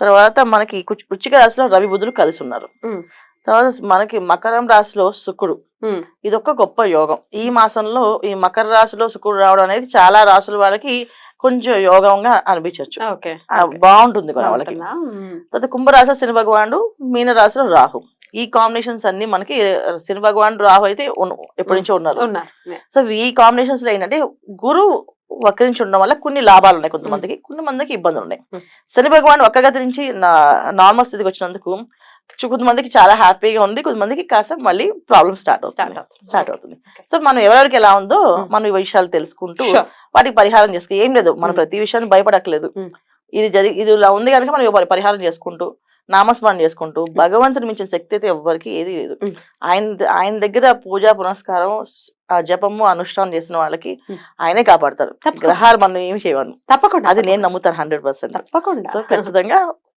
తర్వాత మనకి వృశ్చిక రాశిలో రవి బుధులు కలిసి ఉన్నారు. తర్వాత మనకి మకరం రాశిలో శుక్రుడు. ఒక గొప్ప యోగం. ఈ మాసంలో ఈ మకర రాశిలో శుక్రుడు రావడం అనేది చాలా రాశుల వాళ్ళకి కొంచెం యోగంగా అనిపించవచ్చు బాగుంటుంది కూడా వాళ్ళకి. తర్వాత కుంభరాశి శని భగవానుడు మీన రాశిలో రాహు. ఈ కాంబినేషన్స్ అన్ని మనకి శని భగవానుడు రాహు అయితే ఎప్పటి నుంచో ఉన్నారు సో ఈ కాంబినేషన్స్లో ఏంటంటే గురువు వక్రించి ఉండడం వల్ల కొన్ని లాభాలు ఉన్నాయి కొంతమందికి కొంతమందికి ఇబ్బందులు ఉన్నాయి Hmm. శని భగవాన్ వక్రగతి నుంచి నార్మల్ స్థితికి వచ్చినందుకు కొంతమందికి చాలా హ్యాపీగా ఉంది కొంతమందికి కాస్త మళ్ళీ ప్రాబ్లమ్ స్టార్ట్ అవుతుంది స్టార్ట్ అవుతుంది. సో మనం ఎవరెవరికి ఎలా ఉందో Hmm. మనం ఈ విషయాలు తెలుసుకుంటూ. వాటికి పరిహారం చేసుకో ఏం లేదు మన Hmm. ప్రతి విషయాన్ని భయపడట్లేదు Hmm. ఇది జరిగి ఇది ఇలా ఉంది కనుక మనం పరి- పరిహారం చేసుకుంటూ నామస్మరణ చేసుకుంటూ భగవంతుని మించిన శక్తి అయితే ఎవ్వరికి ఏది లేదు. ఆయన ఆయన దగ్గర పూజా పునస్కారం జపము అనుష్ఠానం చేసిన వాళ్ళకి. ఆయనే కాపాడతారు. గ్రహాలు మనం ఏమి చేయవను తప్పకుండా అది నేను నమ్ముతాను హండ్రెడ్ పర్సెంట్ తప్పకుండా సో ఖచ్చితంగా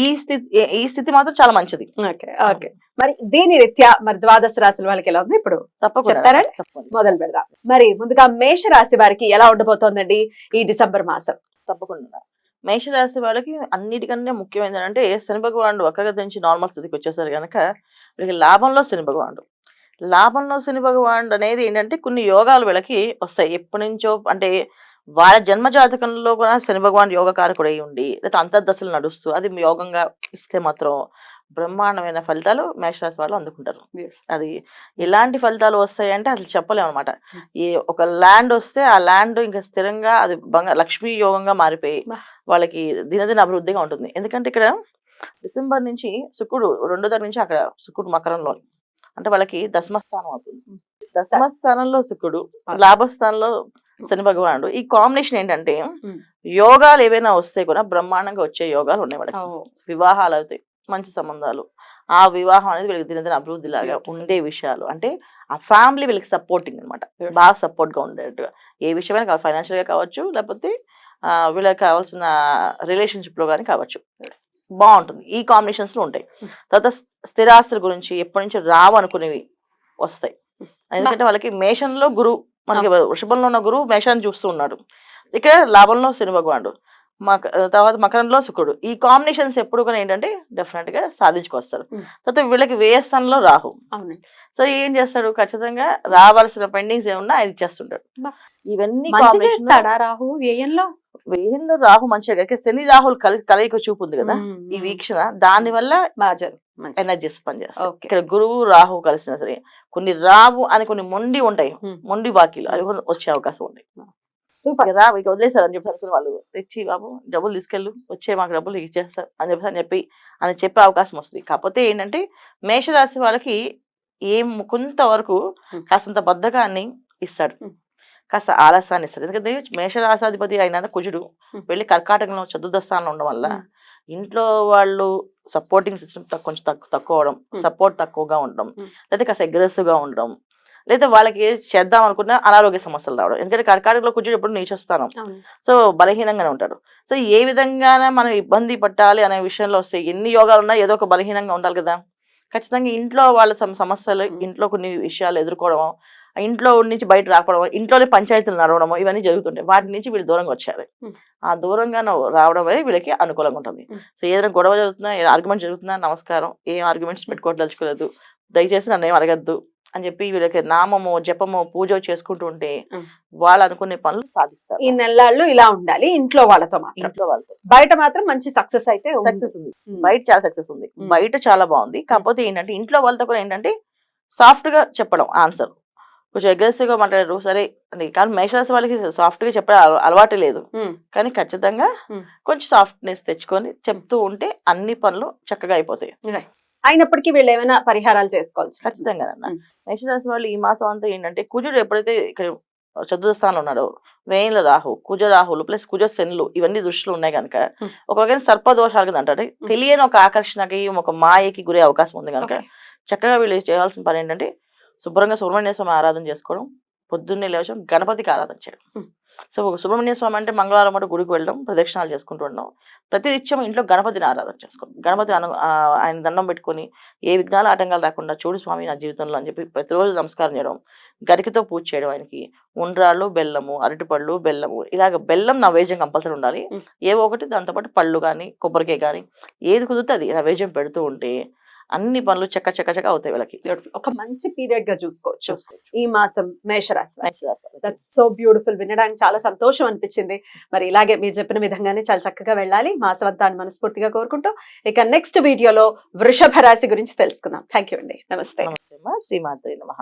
ఈ స్థితి ఈ స్థితి మాత్రం చాలా మంచిది. Okay okay. మరి దీని రీత్యా మరి ద్వాదశ రాశుల వాళ్ళకి ఎలా ఉంది? ఇప్పుడు తప్పకుండా మొదలు పెడదాం. మరి ముందుగా మేష రాశి వారికి ఎలా ఉండబోతోందండి ఈ డిసెంబర్ మాసం? తప్పకుండా. మేషరాశి వాళ్ళకి అన్నిటికన్నా ముఖ్యమైనది అంటే శని భగవానుడు వక్రగతి నుంచి నార్మల్ స్థితికి వచ్చేసారు కనుక వీళ్ళకి లాభంలో శని భగవానుడు. లాభంలో శని భగవానుడు అనేది ఏంటంటే కొన్ని యోగాలు వీళ్ళకి వస్తాయి. ఎప్పటి నుంచో అంటే వాళ్ళ జన్మ జాతకంలో కూడా శని భగవాన్ యోగ కారకుడై ఉండి లేదా అంతర్దశలు నడుస్తూ అది యోగంగా ఇస్తే మాత్రం బ్రహ్మాండమైన ఫలితాలు మేషరాశి వాళ్ళు అందుకుంటారు. అది ఎలాంటి ఫలితాలు వస్తాయి అంటే అసలు చెప్పలేము అనమాట Hmm. ఈ ఒక ల్యాండ్ వస్తే ఆ ల్యాండ్ ఇంకా స్థిరంగా అది బంగ లక్ష్మీ యోగంగా మారిపోయి. వాళ్ళకి దినదిన అభివృద్ధిగా ఉంటుంది ఎందుకంటే ఇక్కడ డిసెంబర్ నుంచి శుక్రుడు రెండో తరగతి నుంచి అక్కడ శుక్రుడు మకరంలో అంటే వాళ్ళకి దశమ స్థానం అవుతుంది Hmm. దశమ స్థానంలో శుక్రుడు. లాభస్థానంలో శని భగవానుడు. ఈ కాంబినేషన్ ఏంటంటే. యోగాలు ఏవైనా వస్తే కూడా బ్రహ్మాండంగా వచ్చే యోగాలు ఉన్నాయి వాళ్ళకి. వివాహాలు అవుతాయి మంచి సంబంధాలు. ఆ వివాహం అనేది వీళ్ళకి దినదిన అభివృద్ధి లాగా. ఉండే విషయాలు. అంటే ఆ ఫ్యామిలీ వీళ్ళకి సపోర్టింగ్ అనమాట. బాగా సపోర్ట్గా ఉండేట్టుగా ఏ విషయమైనా కావచ్చు ఫైనాన్షియల్గా కావచ్చు లేకపోతే వీళ్ళకి కావాల్సిన రిలేషన్షిప్లో కానీ కావచ్చు బాగుంటుంది. ఈ కాంబినేషన్స్లో ఉంటాయి. తర్వాత స్థి- స్థిరాస్తుల గురించి ఎప్పటి నుంచి రావు అనుకునేవి వస్తాయి. ఎందుకంటే వాళ్ళకి మేషంలో గురువు మనకి వృషభంలో ఉన్న గురువు మేషాన్ని చూస్తూ ఉన్నాడు. ఇక్కడ లాభంలో శని భగవానుడు. మక తర్వాత మకరంలో శుక్రుడు. ఈ కాంబినేషన్స్ ఎప్పుడు కూడా ఏంటంటే డెఫినెట్గా సాధించుకొస్తారు. తర్వాత వీళ్ళకి వ్యయస్థానంలో రాహు. సో ఏం చేస్తాడు? ఖచ్చితంగా రావాల్సిన పెండింగ్స్ ఏమన్నా అది ఇచ్చేస్తుంటాడు. ఇవన్నీ రాహు వ్యయంలో? వ్యయంలో రాహు మంచిగా శని రాహుల్ కలి కలయిక చూపు ఉంది కదా ఈ. వీక్షణ దాని వల్ల. ఎనర్జీస్ పనిచేస్తాయి ఇక్కడ గురువు రాహు కలిసిన సరే కొన్ని రావు అని కొన్ని మొండి ఉంటాయి. మొండి బాకీలు అవి కూడా వచ్చే అవకాశం ఉంది సూపర్ ఇక రా ఇక వదిలేశారు అని చెప్పి అనుకుని వాళ్ళు తెచ్చి బాబు డబ్బులు తీసుకెళ్ళు వచ్చే మాకు డబ్బులు ఇచ్చేస్తారు అని చెప్పి అని చెప్పి అని చెప్పే అవకాశం వస్తుంది కాకపోతే ఏంటంటే మేషరాశి వాళ్ళకి ఏం కొంతవరకు. కాస్తంత బద్ధకాన్ని ఇస్తాడు. కాస్త ఆలస్యాన్ని ఇస్తాడు ఎందుకంటే మేషరాశాధిపతి అయిన కుజుడు. వెళ్ళి కర్కాటకంలో చతుర్థ స్థానంలో ఉండడం వల్ల. ఇంట్లో వాళ్ళు సపోర్టింగ్ సిస్టమ్ కొంచెం తక్కువ తక్కువ అవడం. సపోర్ట్ తక్కువగా ఉండడం. లేదా కాస్త aggressive గా ఉండడం లేదా వాళ్ళకి ఏది చేద్దాం అనుకున్న అనారోగ్య సమస్యలు రావడం ఎందుకంటే కర్కాటకలో కూర్చొని ఎప్పుడు నీచొస్తాను సో బలహీనంగానే ఉంటాడు సో ఏ విధంగానే మనం ఇబ్బంది పట్టాలి అనే విషయంలో వస్తే ఎన్ని యోగాలు ఉన్నా ఏదో ఒక బలహీనంగా ఉండాలి కదా ఖచ్చితంగా ఇంట్లో వాళ్ళ సమ- సమస్యలు. ఇంట్లో కొన్ని విషయాలు ఎదుర్కోవడం ఇంట్లో నుంచి బయట రాకపోవడం ఇంట్లోనే పంచాయతీలు నడవడం ఇవన్నీ జరుగుతుంటాయి వాటి నుంచి వీళ్ళు దూరంగా వచ్చారు. ఆ దూరంగా రావడం వీళ్ళకి అనుకూలంగా ఉంటుంది. సో ఏదైనా గొడవ జరుగుతున్నా ఏదైనా ఆర్గ్యుమెంట్ జరుగుతున్నా నమస్కారం ఏం ఆర్గ్యుమెంట్స్ పెట్టుకోవట్దలుచుకోలేదు దయచేసి నన్ను ఏం అడగద్దు అని చెప్పి వీళ్ళకి నామము జపము పూజ చేసుకుంటూ ఉంటే. వాళ్ళు అనుకునే పనులు సాధిస్తారు ఈ నెలల్లో ఇలా ఉండాలి ఇంట్లో వాళ్ళతో ఇంట్లో వాళ్ళతో బయట మాత్రం మంచి సక్సెస్ అయితే. సక్సెస్ ఉంది. బయట చాలా సక్సెస్ ఉంది. బయట చాలా బాగుంది కాకపోతే ఏంటంటే ఇంట్లో వాళ్ళతో కూడా ఏంటంటే సాఫ్ట్గా చెప్పడం ఆన్సర్ కొంచెం అగ్రెసివ్గా మాట్లాడారు సరే అని కానీ మేషరాశి వాళ్ళకి సాఫ్ట్గా చెప్పడం అల- అలవాటే లేదు. కానీ ఖచ్చితంగా. కొంచెం సాఫ్ట్నెస్ తెచ్చుకొని చెప్తూ ఉంటే అన్ని పనులు చక్కగా అయిపోతాయి అయినప్పటికీ వీళ్ళు ఏమైనా పరిహారాలు ఉంటుంది. ఖచ్చితంగా అన్న. మేషరాశి వాళ్ళు ఈ మాసం అంతా ఏంటంటే కుజుడు ఎప్పుడైతే ఇక్కడ చతుర్థ స్థానంలో ఉన్నాడో వేయిల రాహు కుజ రాహులు ప్లస్ కుజ శనులు ఇవన్నీ దృష్టిలో ఉన్నాయి కనుక. ఒక రకమైన సర్పదోషాలు కదా అంటే తెలియని ఒక ఆకర్షణకి ఒక మాయకి గురే అవకాశం ఉంది కనుక. చక్కగా వీళ్ళు చేయాల్సిన పని ఏంటంటే శుభ్రంగా సుబ్రహ్మణ్య స్వామి ఆరాధన చేసుకోవడం పొద్దున్నే లేవడం గణపతికి ఆరాధన చేయడం. సో ఒక సుబ్రహ్మణ్య స్వామి అంటే మంగళవారం పాటు గుడికి వెళ్ళడం ప్రదక్షిణాలు చేసుకుంటూ ఉండడం. ప్రతి నిత్యం ఇంట్లో గణపతిని ఆరాధన చేసుకోవడం. గణపతి ఆయన దండం పెట్టుకొని ఏ విఘ్నాలు ఆటంకాలు రాకుండా చూడు స్వామి నా జీవితంలో అని చెప్పి ప్రతిరోజు నమస్కారం చేయడం. గరికతో పూజ చేయడం ఆయనకి. ఉండ్రాళ్ళు బెల్లము అరటిపళ్ళు బెల్లము. ఇలాగ బెల్లం నైవేద్యం కంపల్సరీ ఉండాలి. ఏవో ఒకటి దాంతోపాటు పళ్ళు కానీ కొబ్బరికాయ కానీ ఏది కుదిరితే అది నైవేద్యం పెడుతూ ఉంటే అన్ని పనులు చక్క చక్క చక్క అవుతాయి వీళ్ళకి. ఒక మంచి పీరియడ్గా చూసుకోవచ్చు. ఈ మాసం మేషరాశి. దట్స్ సో బ్యూటిఫుల్ వినడానికి చాలా సంతోషం అనిపించింది. మరి ఇలాగే మీరు చెప్పిన విధంగానే చాలా చక్కగా వెళ్ళాలి. మాసం అంతా మనస్ఫూర్తిగా కోరుకుంటూ ఇక నెక్స్ట్ వీడియోలో వృషభ రాశి గురించి తెలుసుకుందాం. థ్యాంక్ అండి. నమస్తే. శ్రీమాత్రి నమః.